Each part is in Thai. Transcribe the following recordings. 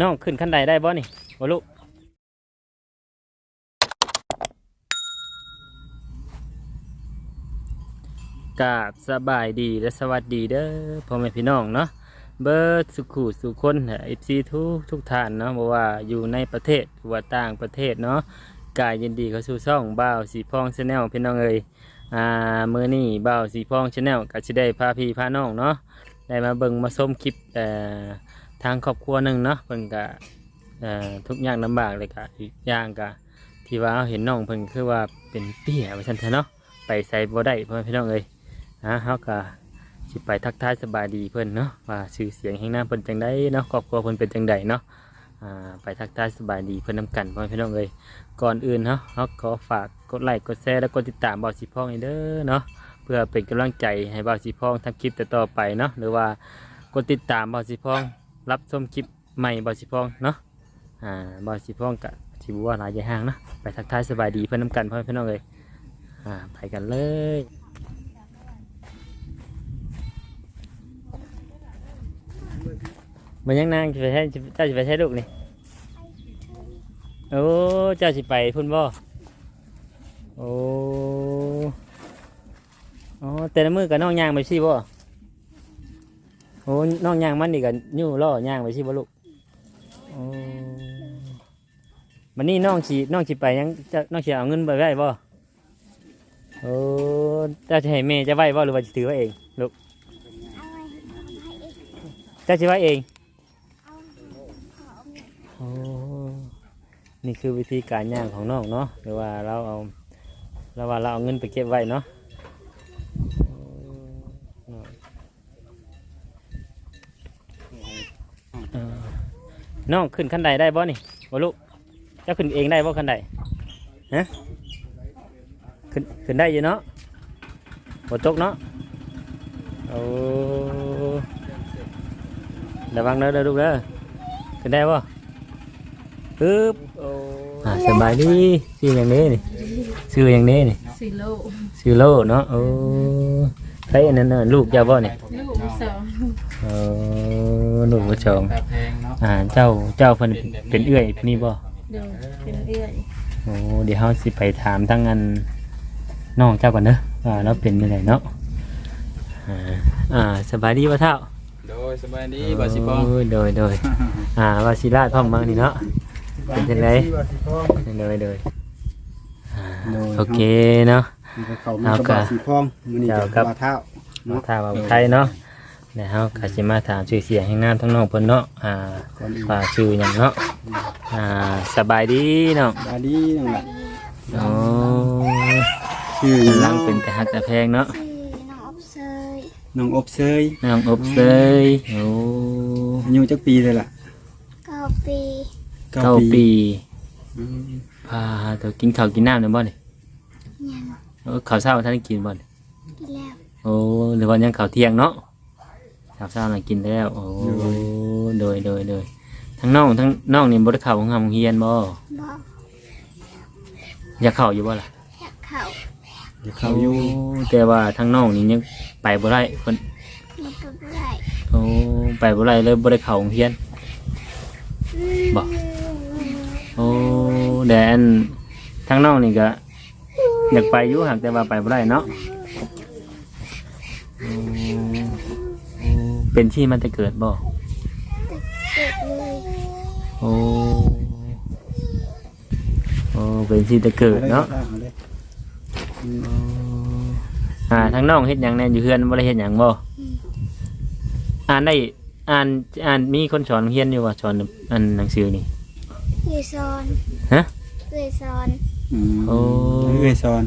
น้องขึ้นขั้นใดได้บ่นี่บ่ลูกกาบสบายดีและสวัสดีเด้อพ่อแม่พี่น้องเนาะเบิร์ดสุขุสุคนเอฟซีทุกทุกท่านเนาะบ่ว่าอยู่ในประเทศหรือว่าต่างประเทศเนาะกายยินดีเข้าสู่ช่องบ่าวสีพองชาแนลพี่น้องเอยอ่ามือนี้บ่าวสีพองชาแนลก็สิได้พาพี่พาน้องเนาะได้มาเบิ่งมาชมคลิปเอ่อ ทางครอบครัวหนึ่งเนาะเพิ่นก็ทุกอย่างลำบากเลยกะอีกอย่างกะที่ว่าเห็นน้องเพิ่นคือว่าเป็นเปี้ยว่าซั่นเถอะเนาะไปใส่บ่ได้เพื่อแม่พี่น้องเอ้ยฮะเฮาก็สิไปทักทายสบายดีเพิ่อนเนาะว่าชื่อเสียงแห่งหน้าเพิ่นจังไดเนาะครอบครัวเพิ่นเป็นจังไดเนาะอ่าไปทักทายสบายดีเพิ่อนนํกันเพื่อแม่พี่น้องเอ้ยก่อนอื่นเนาะเฮาขอฝากกดไลค์กดแชร์และกดติดตามบ่าวสิพ้องเด้อเนาะเพื่อเป็นกำลังใจให้บ่าวสิพ้องทำคลิปต่อไปเนาะหรือว่ากดติดตามบ่าวสิพ้อง รับชมคลิปใหม่บ่าวสิพองเนาะอ่าบอสิพองกะสิบัวหลายใหญ่ห้างนะไปทักทายสบายดีเพื่อนน้ำกันพ่อแม่พี่น้องเลยอ่าไปกันเลยมันยังนางจะไปใช้เจ้าจะไปใช้ลูกนี่โอ้เจ้าสิไปพุ่นบ่โอ้อ๋อแต่ละมือกับน้องยางไปสิบ่ โอ้น้องย่างมันนี่กับยู่ล่อย่างไปสิบ่ลูกโอ้มันนี่น้องฉีน้องฉีไปยังจะน้องฉีเอาเงินไปไว้บ่โอ้จ้าจะให้แม่จะไว้บ่หรือว่าจะถือไว้เองลูกจ้าจะไว้เองโอ้นี่คือวิธีการย่างของน้องเนาะหรือว่าเราเอาเราว่าเราเอาเงินไปเก็บไว้เนาะโอ้เออ น้องขึ้นขั้นใดได้บ่นี่บ่ลูกเจ้าขึ้นเองได้บ่ขั้นใดฮะขึ้นขึ้นได้อยู่เนาะบ่ตกเนาะโอ้ระวังเด้อเด้อลูกเด้อขึ้นได้บ่ปึ๊บโอ้อ่าสบายดีชื่ออย่างนี้นี่ชื่ออย่างนี้นี่สิโลชื่อโลเนาะโอ้ใครอันนั้นน่ะลูกเจ้าบ่นี่ลูกสองเออลูกผู้ชมตาแพงเนาะอ่าเจ้าเจ้าเพิ่นเป็นเอื้อยนี่บ่เดี๋ยวเป็นเอื้อยโอ้เดี๋ยวเฮาสิไปถามทั้งอันน้องเจ้าก่อนเนอะว่าเราเป็นยังไงเนาะอ่าอ่าสบายดีบ่เท่าโดยสบายดีบาสิปองโยโดยโดยอ่าว่าสิลาดพ่อมบางนี่เนาะเป็นจังไดโดยโดยอ่าโอเคเนาะเขามีกระบอกสีพองมันนี่เจ้าจะครับบาเท้า เนาะถ้าว่าไทยเนาะ เดี๋ยวเฮาก็สิมาถามชื่อเสียงให้งานทั้งน้องเพิ่นเนาะอ่าก่อนอื่นว่าชื่อหยังเนาะอ่าสบายดีเนาะบาดีนั่นแหละโอ้ชื่อกำลังเป็นแต่ฮักแต่แพงเนาะน้องอบเซยน้องอบเซยน้องอบเซยโอ้อายุจักปีเลยล่ะเก้าปีเก้าปีอืมพาตัวกินข้าวกินน้ำเนี่ยบ่เนี่ยยังเออข้าวเช้าท่านกินบ่เนี่ยกินแล้วโอ้หรือว่ายังข้าวเที่ยงเนาะ ข้าวเช้าน่ะกินแล้ว โอ้โดยโดยโดยทั้งน้องทั้งน้องนี่บ่ได้เข้าของหำโรงเรียนบ่บอกอยากเข้าอยู่บ่ล่ะอยากเข้าเดี๋ยวเขาอยู่โแต่ว่าทั้งน้องนี่ยังไปบ่ได้เพิ่นมันก็ไม่ได้โอ้ไปบ่ได้เลยบ่ได้เข้าโรงเรียน บอก โอ้แดนทั้งน้องนี่ก็อยากไปอยู่หากแต่ว่าไปบ่ได้เนาะ เป็นที่มันจะเกิดบ่เด็กเลยโอ้โอ้เป็นที่จะเกิดเนาะอลยอืมอ่าทั้งน้องเฮ็ดหยังแน่อยู่เฮือนบ่ได้เฮ็ดหยังบ่อ่านได้อ่านอ่านมีคนสอนเฮียนอยู่ว่าสอนอันหนังสือนี่เอยซอนฮะเอยซอนอืมโอ้เอ้ยสอน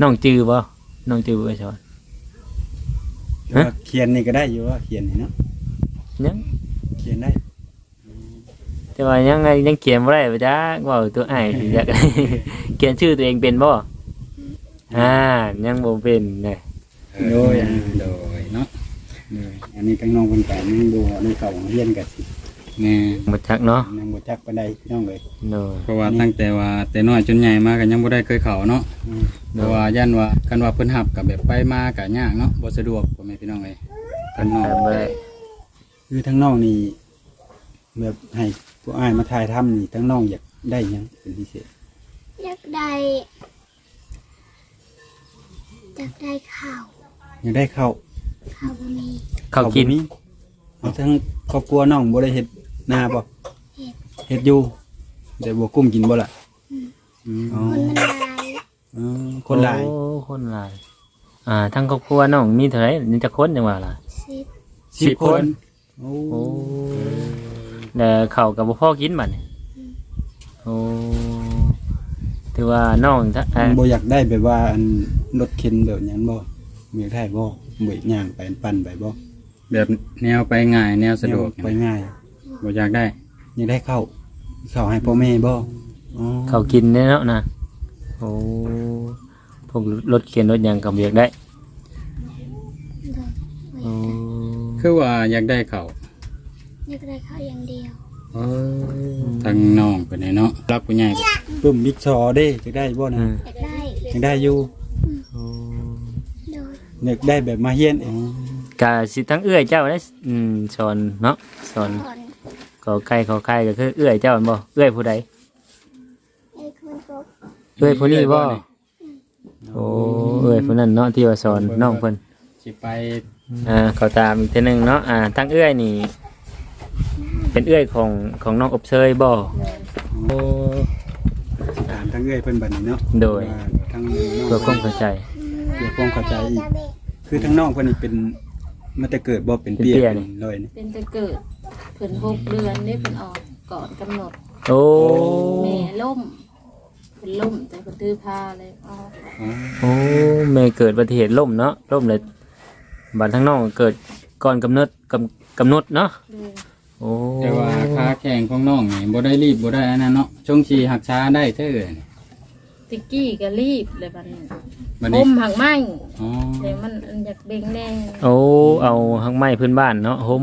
น้องจือบ่น้องจือบ่สอนฮะ ว่าเขียนนี่ก็ได้อยู่ว่าเขียนนี่เนาะยังเขียนได้แต่ว่ายังไงยังเขียนบ่ได้ไปจ้าว่าตัวอ้ายสิอยาก เขียนชื่อตัวเองเป็นบ่อ่ายังบ่เป็นเนี่ยโดยโดยเนาะโดยอันนี้ทั้งน้องคนแก่นั่งดูในเขาของเรียนกันสิแม่บ่จักเนาะนั่งบจักปานใดพี่น้องเลยโนเพราะว่าตั้งแต่ว่าแต่น้อยจนใหญ่มาก็ยังบ่ได้เคยเข้าเนาะอืมเพราะว่าย่านว่ากันว่าเพิ่นหับกับแบบไปมาก็ยากเนาะบ่สะดวกพ่อแม่พี่ น้องเอ้ยเพิ่นไปบ่ได้คือทั้งน้องนี่แบบให้ผู้อ้ายมาถ่ายทำนี่ทั้งน้องอยากได้หยังเป็นพิเศษอยากได้อยากได้ข้าวอยากได้ข้าวข้าวบะหมี่เขากินบ่มีเอาทั้งครอบครัวน้องบ่ได้เฮ็ดนาบ่เห็ดเฮ็ดอยู่แต่บ่กุ้มกินบ่ล่ะอ๋อคนมันลายอ๋อคนหลายโอ้คนหลาย อ่าทั้งครอบครัวน้องมีเท่าไหร่นี่จะคนจังว่าล่ะ สิบสิบคน โอ้โอ้แต่เขากับพ่อกินมันโอ้ถือว่าน้องถ้าอ่าบ่อยากได้แบบว่าอันรถเข็นแบบนั้นบ่มีได้บ่บ่ย่างไปปั่นไปบ่แบบแนวไปง่ายแนวสะดวกไปง่ายบ่อยากได้อยากได้ข้าวข้าวให้พ่อแม่บ่อ๋อ เขากินเนี่ยเนาะนะโอ้ พวกรถเข็นรถหยังกับเบียกได้โดยโอ้คือว่าอยากได้เขาวอยากได้ข้าวอย่างเดียวทางน้องเพิ่นให้เนาะรักผู้ใหญ่ปึ้มบิ๊กซอเด้จะได้บ่นะอืมอยากได้อยากได้อยู่โอ้โดยอยากได้แบบมาเฮียนเองกาสิทั้งเอื้อยเจ้าได้อืมสอนเนาะสอนผ่อนขอไก่ขอไข่ก็คือเอื้อยเจ้าแม่นบ่เอื้อยผู้ใดไอ้คนก็เอื้อยผู้นี้บ่โอ้เอื้อยผู้นั้นเนาะที่ว่าสอนน้องเพิ่นสิไปอ่าเขาตามอีกทีหนึงเนาะอ่าทั้งเอื้อยนี่ เป็นเอื้อยของของน้องอบเชยบ่โอ้ถามทั้งเอ้อยเพิ่นบัดนี้เนาะโดยว่าทั้งน้องเพื่อความเข้าใจเพื่อความเข้าใจอีกคือทั้งน้องเพิ่นนี่เป็นมาแต่เกิดบ่เป็นเป็นเปียเปี้ยเป็นนี่ลอยนี่เป็นแต่เกิดเพิ่นหกเดือนได้เพิ่นออกก่อนกำหนดโอ้แม่ล่ม เพิ่นล่มแต่เพิ่นตื้อผ้าเลยออกอ๋อโอ้แม่เกิดอุบัติเหตุล่มเนาะล่มเลยบัดทั้งน้องเกิดก่อนกำเนิดกำกำหนดเนาะเลยโอ้แต่ว่าขาแข็งของน้องนี่บ่ได้รีบบ่ได้อันนั้นเนาะช่วงชีหักช้าได้เท่าติกกี้ก็รีบเลยบัดนี้บัดอนี้มหักไม้อ๋อเลยมันอันอยากเบ่งแน่โอ้เอาหักไม้พื้นบ้านเนาะห่ม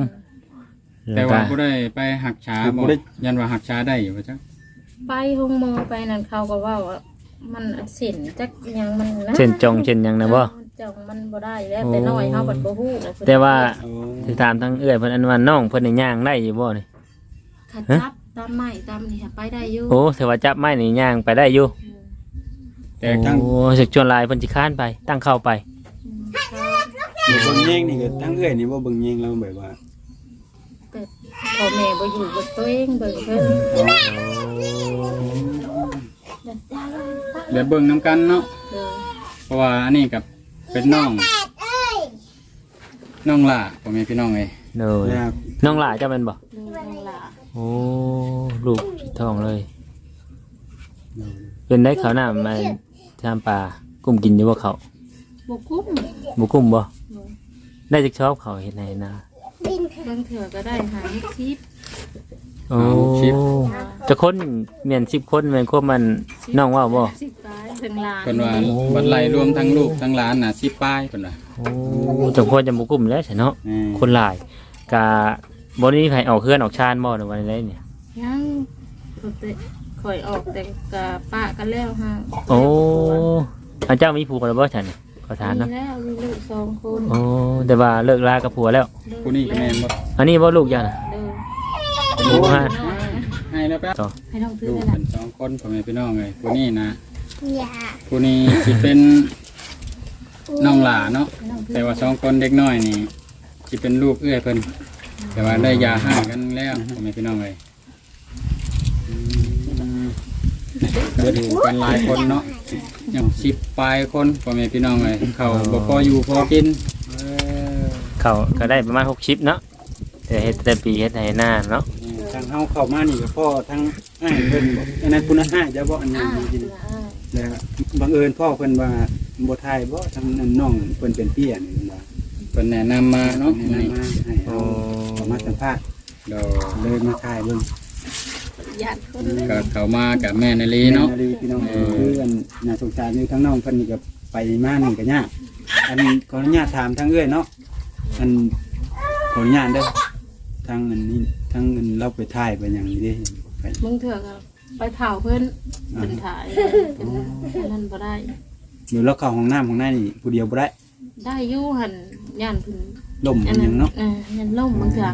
แต่ว่าบ่ก็ได้ไปหักช้าบ่ยันว่าหักช้าได้อยู่ว่าจัง ไปห้องหมอไปนั่นเขาก็ว่าว่ามันสินจักหยังมันนะเช่นจองเช่นหยังนะบ่ มันจองมันบ่ได้แล้วแต่น้อยเฮาบัดบ่ฮู้เลยเพิ่นแต่ว่าโอ้สิถามทั้งเอื้อยเพิ่นอันว่าน้องเพิ่นได้ย่างได้อยู่บ่นี่ ขัดจับตามไม้ตามนี่ค่ะไปได้อยู่โอ้แต่ว่าจับไม้นี่ย่างไปได้อยู่แต่ทั้งโอ้สึกชวนหลายเพิ่นสิค้านไป ตั้งเข้าไปอืมบ่เบิ่งแยงนี่ก็ทั้งเอ้อยนี่บ่เบิ่งแยงแล้วแบบว่าแต่พ่อแม่บ่อยู่กับตัวเองเบิ่งเพิ่นเด็ดจ้าเลย เดี๋ยวเบิ่งนํกันเนาะเลยเพราะว่าอันนี้กับเป็นน้องน้องหล่าพ่อแม่พี่น้องเอ้ยโดยแล้วน้องหลาจะเป็นบ่ลูกน้องหลาโอ้ลูกท้องเลย เป็นได้เขาวหน้ามาทามปลากุ้มกินอยู่บ่เขาบ่กุ้มบ่กุ้มบ่ได้จักชอบเขาเฮ็ดให้นะบินบางเถื่อก็ได้หาเฮ็ดชิปโอ้จะคนเมียน10คนแม่นควบมันน้องว่าบ่สิบปลาย ถึงหลานเพิ่นว่าบัดไล่รวมทั้งลูกทั้งหลานน่ะ10ป้ายเพิ่นว่าโอ้จังพอจะบ่กุ้มแล้วใช่เนาะแม่คนหลายกะบ่ได้มีไผออกเคลื่อนออกชานบ่ในวันนี้เนี่ย ยังเขาแต่ข่อยออกแต่กะปะกันแล้วฮะโอ้อาเจ้ามีผัวแล้วบ่ฉันนี่ขอทานเนาะมีแล้วมีลูกสองคนโอ้แต่ว่าเลิกลากับผัวแล้ว ผู้นี้ก็แม่นบ่อันนี้บ่ลูกยังน่ะ เด้อโอ้ฮะให้แล้วแป๊บต่อให้น้องถือลูกได้เป็ละนสองคนพ่อแม่พี่น้องเอ้ยผู้นี้นะ อย่าผู้นี้สิเป็นน้องหล่าเนาะให้น้องถือแต่ว่าสองคนเด็กน้อยนี่สิเป็นลูกเอื้อยเพิ่นแต่ว่าได้ยาห่างกันแล้วพ่อแม่พี่น้องเอ้ยเดี๋ยวดูกันหลายคนเนาะอย่างสิบปลายคนพ่อแม่พี่น้องเอ้ยเขาบ่พออยู่พอกินเขาก็ได้ประมาณ6ชิปเนาะแต่เฮ็ดแต่ปีเฮ็ดให้หน้าเนาะทางเฮาเข้ามานี่ก็พ่อทั้งอ้ายเพิ่นบอกอันนั้นคุณอ้ายจะบ่อันนั้นอ่าจริงอ่าๆ แล้วบังเอิญพ่อเพิ่นว่าบ่ทายบ่ทั้งนั้นน้องเพิ่นเป็นเปี้ยนี่ว่าเพิ่นแนะนำมาเนาะแนะนี่นำมาให้เอาเอามาสัมภาษณ์เดี๋ยวเลยมาถ่ายเบิ่งญาติคนเลยก็เข้ามากับแม่นาลีเนาะแม่พี่น้องเออคืออันน่าสงสารอยู่ทั้งน้องเพิ่นนี่ก็ไปมานี่ก็ยากอันขออนุญาตถามทั้งเอ้อยเนาะอันขออนุญาตเด้อทางอันนี้ทางอันเราไปถ่ายไปหยังนี่เด้ไปมึงเถื่อก็ ไปเผาเพิ่นเป็นถ่ายเป็นอันนั้นบ่ได้ เดี๋ยวเราเข้าห้องน้ำของนายนี่ผู้เดียวบ่ได้ได้อยู่หันย่านเพิ่นล่มอันหนั้ยันงเนาะอ่ายันล่มบางเถื่อ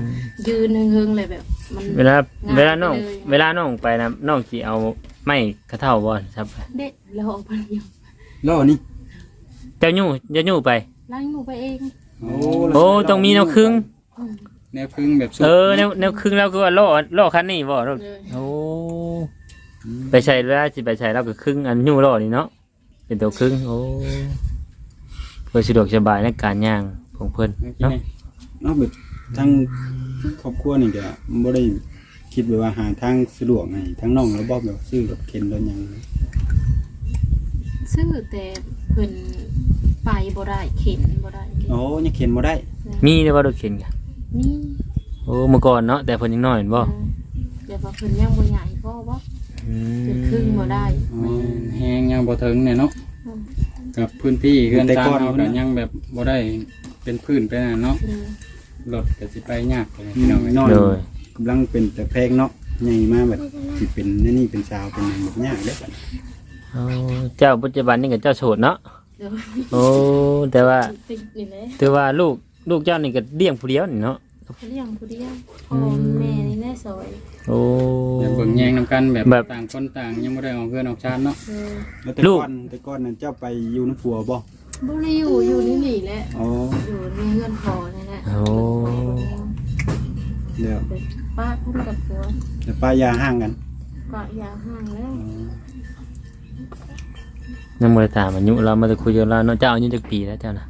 ยืนเฮิงๆเลยแบบ มันเวลาง่ายเวลาน้องเลยเวลาน้องไปนะน้องสิเอาไม้กระเท่าบ่ครับ เด็ดแล้วออกไปอยู่ล้อนี่เจ้ายู่จะยู่ไป ล้างหนูไปเองโอ้โอ้ต้องมีแนวครึ่ง อืมแนวครึ่งแบบสุดเออแนวแนวครึ่งแล้วก็ว่าล่อล่อคันนี้บ่รถเลยโอ้ ไปใช้เวลาสิไปใช้แล้วก็ครึ่งอันยู่ล่อนี่เนาะเป็นตัวครึ่งโอ้เพื่อสะดวกสบายในการย่างของเพิ่นเมื่อกี้เนาะนี่เนาะแบบทั้งครอบครัวนี่ก็บ่ได้คิดไว้ว่าหาทางสะดวกให้ทั้งน้องแล้วบ่แบบซื้อรถเข็นรถหยังซื้อแต่เพิ่นไปบ่ได้เข็นบ่ได้โอ้ยังเข็นบ่ได้ มีได้ว่ารถเข็นกันนี่โอ้เมื่อก่อนเนาะแต่เพิ่นยังน้อยเห็นบ่เดี๋ยวว่าเพิ่นยังบ่ใหญ่พอบ่ อืมเกิดครึ่งบ่ได้อ๋อแห้งยังบ่ถึงเนี่ยเนาะอืมกับพื้นที่เรือนแต่จานก่อนเรามันก็ยังแบบบ่ได้เป็นพื้นเป็นอันนั้นเนาะเลยรถก็สิไปยากเลยพี่น้องเอ้ยน้อยโดย กำลังเป็นแต่แพงเนาะใหญ่มาแบบสิเป็นนั่นนี่เป็นสาวเป็นหยังแบบยากเด้อบัดโอ้เจ้าปัจจุบันนี่กับเจ้าโสดเนาะเดี๋ยวโอ้แต่ว่าติดนี่แหละแต่ว่าลูกลูกเจ้านี่ก็เลี้ยงผู้เดียวนี่เนาะ เขาเลี้ยงผู้เดียวพ่อแม่นี่แน่ซอยโอ้อย่าเบิ่งแยงนํกันแบบแบบ ต่างคนต่างยังบ่ได้ออกเพื่อนออกชาติเนาะเออแล้วแต่ลูกก่อนแต่ก่อนนั้นเจ้าไปอยู่น้ำผัวบ่บ่ได้อยู่อยู่นี่นี่แหละ อ๋ออยู่ในเฮือนพอนี่แหละโอ้ เดี๋ยวเป็นป้าเพิ่นกับผัวแต่ป้ายาห้างกันก็ยาห่างแล้วอ๋อยังบ่ได้ถามอายุเรามาจะคุยกับเราเนาะเจ้าอายุจักปีแล้วเจ้านะ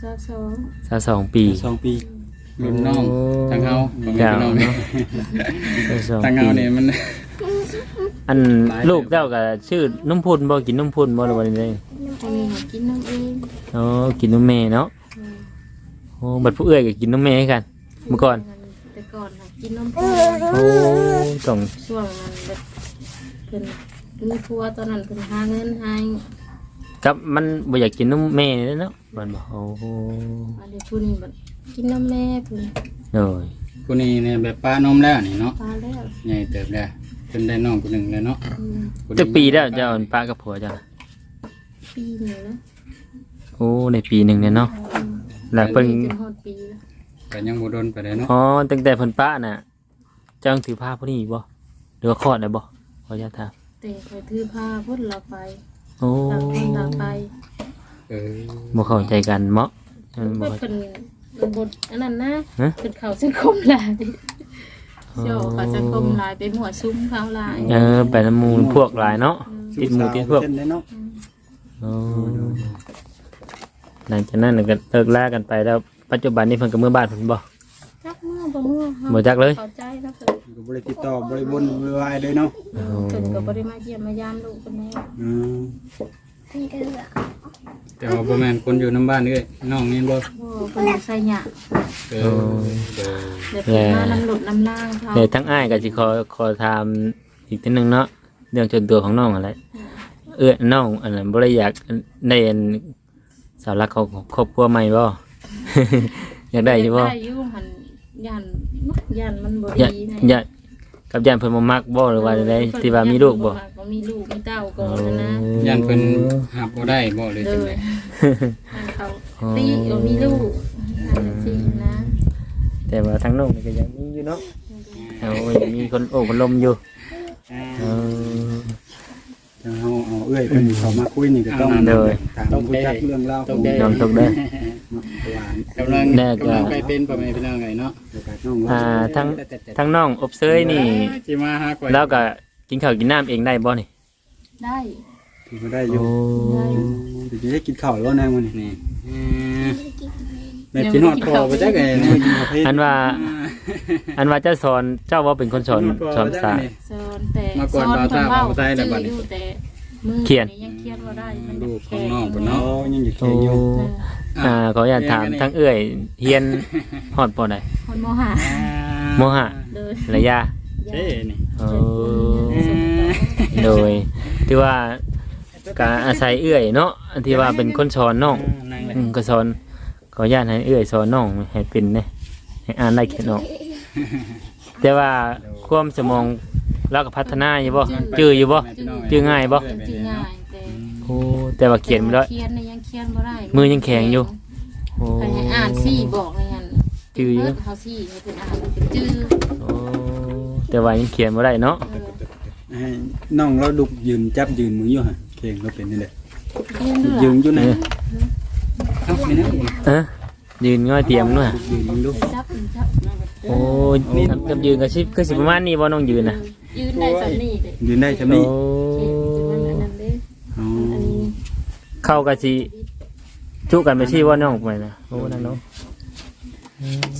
เจ้าสองสาวสองปี สองปี รุ่นน้องโอ้ทางเฮาบ่แม่นเจ้าพี่น้องเนาะสาวสองทางปีเฮาเนี่ยมัน อันลูกเจ้าก็ชื่อนุ่มพุ่นบ่กินนุ่มพุ่นบ่หรือว่าไดคนนี้หากินน้ำเองอ๋อกินนุ่มแม่เนาะอืมโอ้บัดผู้เอื้อยก็กินนุ่มแม่ให้กัน เมื่อก่อน แต่ก่อนหากินน้ำพ่อโอ้ต้องช่วงนั้นแบบเพิ่นมีผัวตอนนั้นเพิ่นหาเงินให้ กับมันบ่อยากกินนุ่มแม่นี่เนาะมันบอกโอ้โหอันนี้ผู้นี้แบบกินน้ำแม่เพิ่นโอ้ยผู้นี้เนี่ยแบบป้านมแล้วนี่เนาะตาแล้วใหญ่เติบแล้วเพิ่นได้น้องผู้หนึงแล้วเนาะอืมผู้นี้จะปีแล้วเจ้าอันป้ากับผัวเจ้าน่ะปีหนึ่งแล้วโอ้ในปีหนึ่งเนี่ยเนาะแล้วเพิ่นจนฮอดปีแล้วก็ยังบ่โดนไปได้เนาะอ๋อตั้งแต่เพิ่นป้าน่ะ เจ้ายังถือผ้าพวกนี้อยู่บ่หรือว่าคลอดได้บ่ขออนุญาตถามแต่คอยถือผ้าพุ่นเราไป โอ้ต่างคนต่างไปเออบ่เข้าใจกันเมาะมันบ่เพิ่นเข้าเพิ่นบทอันนั้นนะฮะ เพิ่นเข้าสังคมหลายเจ้าเข้าสังคมหลายไปหมวดซุ้มเขาหลายเออไปน้ำหมูพวกหลายเนาะติดหมูติดพวกเส้นได้เนาะโอ้หลังจากนั้นก็เลิกลากันไปแล้วปัจจุบันนี้เพิ่นก็เมื่อบ้านเพิ่นบ่จักเมื่อบ่เมื่อเฮาบ่จักเลย เข้าใจแล้วเพิ่น ก็บ่ได้ติดต่อบ่ได้บนบ่ได้วายเลยเนาะโอ้เพิ่นก็บ่ได้มาเยี่ยมมายามลูกเพิ่นแน่อืมนี่ก็เหลือแต่ว่าบ่แม่นคนอยู่นํบ้านเอ้ยน้องนี่บ่โอ้เพิ่นเอาใส่หยาเออเด้อเดี๋ยวเพิ่นมาน้ำหลุดน้ำล่างเขาเดี๋ยวทั้งอ้ายก็สิขอขอถามอีกทีหนึงเนาะเรื่องส่วนตัวของน้องอะไรเอื้อน้องอันนั้นบ่ได้อยากได้อันสาวรักเขาครอบครัวใหม่บ่ อยากได้อยู่บ่ได้อยู่หัน ยันยันมันบ่อยากดีนะอยากกับยานเพิ่นบ่มักบ่หรือว่าใดที่ว่ามีลูกบ่บ่มีลูกมีเต้าก่อนนะนะย่านเพิ่นหับบ่ได้บ่เลยเลจังยได๋ให้เขาตีก็มีลูกอันนั้นสินะแต่ว่าทั้งน้องนี่ก็ยังมีอยู่เนาะเอายังมีคนโอ้คนลมอยู่เออ ทางเฮาเอาเอื้อยเพิ่นเข้ามาคุยนี่ก็ต้องโดย ถามผู้จักเรื่องราวของน้องตกได้อเนาะเพราะว่ากำลังแน่ก็กำลังไปเป็นพ่อแม่พี่น้องไงเนาะโอกาสน้องอ่าเราทั้งทั้งน้องอบเซยนี่สิมาหาก่อยแล้วก็กินข้าวกินน้ำเองได้บ่นี่ได้ถือว่าได้อยู่ได้เดี๋ยวจะได้กินข้าวแล้วนางมื้อนี้นี่เออ แม่พี่นอดคอบ่จักไงมื้นี่อกินข้าวเพชรอันว่า อันว่าเจ้าสอนเจ้าว่าเป็นคนสอนสอนภาษา สอนแต่มาก่อนสบ่าวตาบ่าวไทยแล้วบัดนี้อยู่แต่มือเขียน ยังเขียนบ่ได้มันลูกของแข็น้องเพิ่นอ๋อเนาะยังอยู่โอ้เคียงอยู่อ่าขออยากถามทั้งเอื้อยเฮียนฮอดปอใดคนโมหะโมหะ เดินระยะเอ้นี่โอ้โดยที่ว่าการอาศัยเอื้อยเนาะอันที่ว่าเป็นคนสอนน้องนั่งเลยอืมก็สอน ขออนุญาตให้เอื้อยสอนน้องให้เป็นเนี่ยให้อ่านได้เขียนออก แต่ว่าความสมองเราก็พัฒนาอยู่บ่จื้ออยู่บ่จื้อง่ายบ่จริงๆง่ายแต่โอ้แต่ว่าเขียนไม่ได้ เขียนเนี่ยยังเขียนบ่ได้มือยังแข็งอยู่ โอ้ใครให้อ่านสี่บอกเลยงั้นจื้ออยู่เบิดเขาซี่ให้เป็นอ่านมันเป็นจื้อโอ้แต่ว่ายังเขียนบ่ได้เนาะเออให้น้องเราดุกยืนจับยืนมืออยู่หั่นเก่งเราเป็นนี่แหละเรียนด้วยยืนอยู่นั่น เออเอ้าไม่นะเอ้อยืนง่อยเตรียมด้วยยืนมึงดูจับจับโอ้ยกับยืนก็สิคือสิประมาณนี้บ่น้องยืนน่ะยืนได้สำนี่เด้ยืนได้ใช่ไหมโอ้เจ็บจะมันอันนั้นเด้อ๋ออันนี้เข้าก็สิจุกันไปสิว่าน้องไปนะโอ้นั่นเนาะ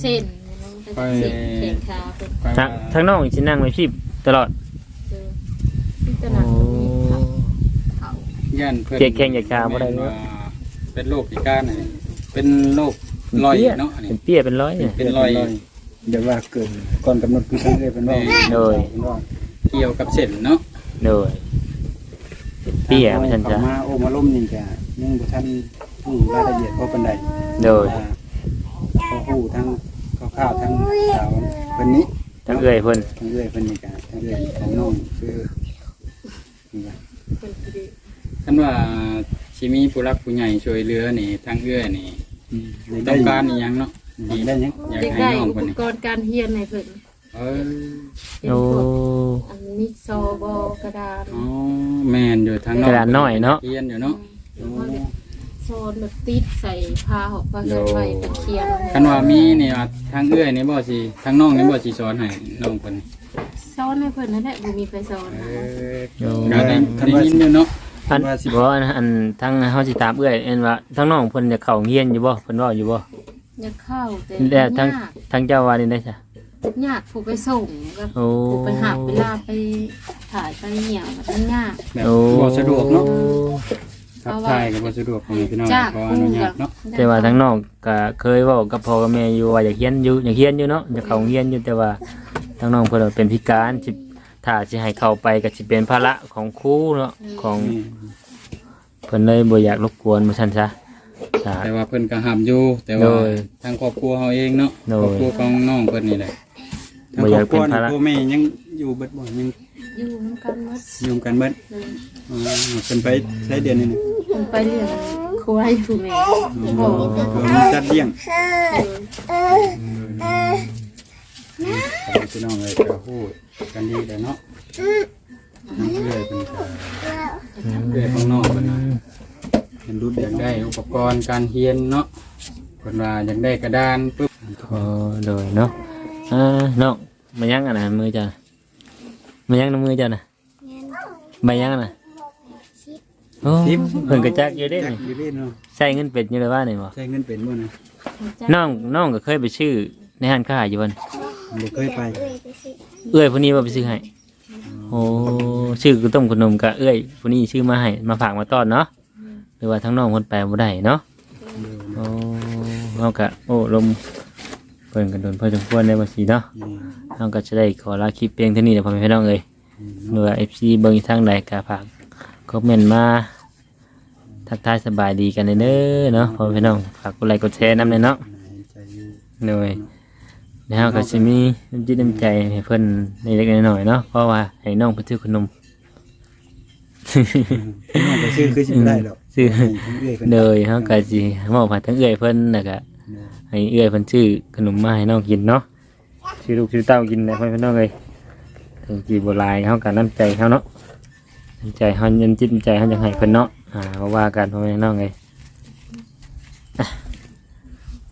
เส้นมันก็เส้นแขนขาเป็นทางทางน้องสินั่งไว้พี่ตลอดเจอที่ตโอ้ลาดตรงนี้เขาย่านเพิ่นเจ็บแข้งเจ็บขาบ่ได้เนอะ เป็นโรคพิการนี่เป็นโรคลอยเนาะอันเป็นี้นเปี้ยเป็นร้อยเนี่ยเป็นรอยเดี๋ยวว่าเกิดก่อนกำหนดคือทั้งเอ้ยเป็นว่าโดยเป็นว่าเกี่ยวกับเส้นเนาะโดยเป็นเปี้ยไม่ทันเข้าจ้ะมาโอ้มาล้มนี่ก็ยังบ่ทันรู้รายละเอียดเพราะปานใดโดยพอฮู้ทั้งคร่าวๆทั้งสาวเพิ่นนี้ ทั้งเอื้อยเพิ่นทั้งเอ้ยเพิ่นนี่ก็ทั้งเอ้ยของน้องคือนี่ว่าเป็นที่ดีท่านว่า สิมีผู้รักผู้ใหญ่ช่วยเหลือนี่ทางเอื้อนี่อืมต้องการอีหยังเนาะได้ยังอยากเด็กให้ได้น้องอุเพิ่นปนี่กรณ์การเรียนในเพิ่นเออเป็นโอ้พวกอันมิกซอบอกระดานอ๋อแม่นอยู่ทางนอกกระดานน้อยเนาะ เรียนอยู่เนาะแล้วก็แบบโซนแบบติดใส่ผ้าหอกผ้าใส่ไว้เป็นเคียงคันว่ามีนี่ว่าทางเอื้อยนี่บ่สิทางน้องนี่บ่สิสอนให้น้องเพิ่นซ้อนให้เพิ่นนั่นแหละบ่มีไฟซ้อนเอนะอก็ได้ได้ยินอยู่เนาะ อันบ่อันอันทั้งเฮาสิตามเอื้อยเอ็นว่าทั้งน้องเพิ่นจะเข้าเรียนอยู่บ่เพิ่นเว้าอยู่บ่อยากเข้าแต่แล้วทั้งยากทั้งเจ้าว่านี่ได้จ้ะยากผู้ไปส่งก็โอ้ผู้ไปหาเวลาไปถ่ายไปเหี่ยวมันยาก แบบโอ้บ่สะดวกเนาะเพขับราะว่าถ่ายก็บ่สะดวกของพี่น้องจากขออผู้นุกัญาบตเนาะแต่ว่าทั้งน้องก็เคยเว้ากับพ่อกับแม่อยู่ว่าอยากเรียนอยู่อยากเรียนอยู่เนาะอยากเข้าเรียนอยู่แต่ว่าทั้งน้องเพิ่นว่าเป็นพิการสิ ถ้าสิให้เข้าไปก็สิเป็นภาระของครูเนาะของนี่เพิ่นเลยบ่อยากรบกวนบ่ซั่นซะจ้ะ แต่ว่าเพิ่นก็ห้ามอยู่แต่ว่าโดยทางครอบครัวเฮาเองเนาะโดครอยบครัวของน้องเพิ่นนี่แหละทั้งบ่คอรยาอกบครัวเป็นภาระ พ่อแม่ยังอยู่เบิดบ่ยังอยู่นำกันหมดอยู่กันเบิดเลยอ๋อเพิ่นไปใช้เดือนนี้นะเพิ่นไปเลี้ยงควายผู้แม่บ่ก็มีจัดเลี้ยงเออ พี่น้องเลยก็ฮู้กันดีแล้วเนาะน้องเอ้ยเพิ่นก็เอื้อยของน้องเพิ่นน่ะเห็นรูปอเดียยาวกเนาะได้อุปกรณ์การเรียนเนาะเพิ่นว่าอยากได้กระดานปึ๊บโอ้โดยเนาะอ่าน้องมายังอันน่ะมือจ้ะมายังน้ำมือจ้ะน่ะมายังน่ะโอ้เพิ่นก็จักอยู่เด้จักนี่อยู่เด้เนาะใช้เงินเป็ดอยู่เลยว่านี่บ่ใช้เงินเป็นบ่นะน้องน้องก็เคยไปชื่อในห้างค้าอยู่บ่น บ่เคยไปเอ้ยไปสิเอื้อยผู้นี้ว่าไปซื้อให้โอ้ชื่อคือต้มขนมกับเอื้อยผู้นี้ชื่อมาให้มาฝากมาต้อนเนาะหรือว่าทั้งน้องคนไปบ่ได้เนาะโอ้เฮาก็โอ้ลมเพิ่นกันโดนพอสมควรในวันสีเนาะนี่เราก็จะได้ขอลาคลิปเพียงเท่านี้เดี๋ยวพ่อแม่พี่น้องเลยหรือว่าเอฟซีเบิ้งทางใดกาฝากคอมเมนต์มาทักทายสบายดีกันเด้อเนาะพ่อแม่พี่น้องฝากกดไลค์กดแชร์น้ำเลยเนาะใจอยู่ หน่อย แล้วก็จะมีน้ำจิตน้ำใจให้เพิ่นในเล็กๆน้อยๆเนาะเพราะว่าให้น้องไปซื้อขนม น้องไปซื้อคือสิบ่ได้ดอกซื้อให้ทั้งเอ้ยพิ่นเดยเขาก็สิมอบให้ทั้งเอื้อยเพิ่นแล้วก็ให้เอื้อยเพิ่นซื้อขนมมาให้น้องกินเนาะซื้อลูกซื้อเต้ากินนะพ่อแม่พี่น้องเลยถึงจีบหลายเขาก็น้ำใจเขาเนาะน้ำใจเขาเย็นจิตน้ำใจเขาจะให้เพิ่นเนาะอ่าเพราะว่าการพ่อแม่น้องไง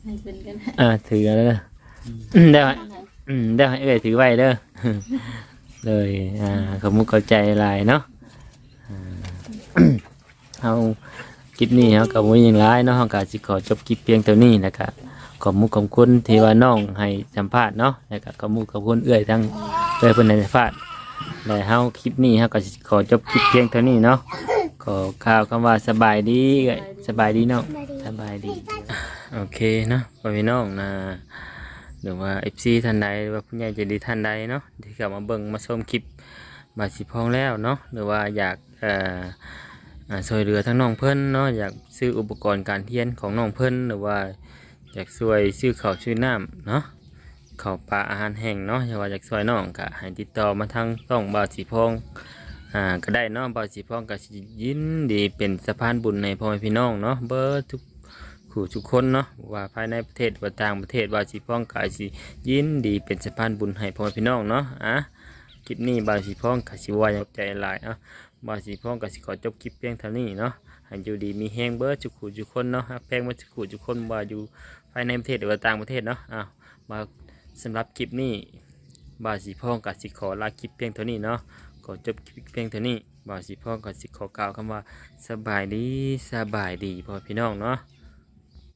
ให้เป็นกันอ่าถือแล้วเด้ อืมได้ไหมอืมได้ให้เอ้ยถือไว้เด้อ เลยอ่าขอบมุกเข้าใจหลายเนาะอ่า เอาคลิปนี้เขากับมุ้ยยังร้ายเนาะเขาก็สิขอจบคลิปเพียงเท่านี้นะครับขอบมุกขอบคุณที่ว่าน้องให้สัมภาษณ์เนาะแล้วก็ขอบมุกขอบคุณเอื้อยทั้งเอื้อยเพิ่นให้สัมภาษณ์และเฮาคลิปนี้เฮาก็สิขอจบคลิปเพียงเท่านี้เนาะขอข่าวคำว่าสบายดีเอ้ยสบายดีเนาะสบายดี โอเคเนาะพ่อพี่น้องนะ หรือว่าเอฟซีท่านใดหรือว่าผู้ใหญ่ใจดีท่านใดเนาะที่กลับมาเบิ่งมาชมคลิปบาสิพองแล้วเนาะหรือว่าอยากเอ่ออ่าช่วยเหลือทั้งน้องเพิ่นเนาะอยากซื้ออุปกรณ์การเรียนของน้องเพิ่นหรือว่าอยากช่วยซื้อข้าวซื้อน้ำเนาะข้าวปลาอาหารแห้งเนาะอยากว่าอยากช่วยน้องก็ให้ติดต่อมาทางต้องบาสิพองอ่าก็ได้เนาะบาสิพองก็สิยินดีเป็นสะพานบุญในพ่อแม่พี่น้องเนาะเบอร์ทุก ขู่ทุกคนเนาะว่าภายในประเทศว่าต่างประเทศว่าสิพ้องกายสิยินดีเป็นสะพานบุญให้พ่อพี่น้องเนาะอะคลิปนี้บาสิพ้องกายสิว่ายใจหลายเอะบาสิพ้องกายสิขอจบคลิปเพียงเท่านี้เนาะให้อยู่ดีมีแฮงเบิร์ดจุกขู่ทุกคนเนาะแพงมาจุกขู่ทุกคนว่าอยู่ภายในประเทศหรือว่าต่างประเทศเนาะอ้าวมาสำหรับคลิปนี้บาสิพ้องกายสิขอลาคลิปเพียงเท่านี้เนาะขอจบคลิปเพียงเท่านี้บาวสิพ้องกสิขอกล่าวคำว่าสบายดีสบายดีพ่อพี่น้องเนาะ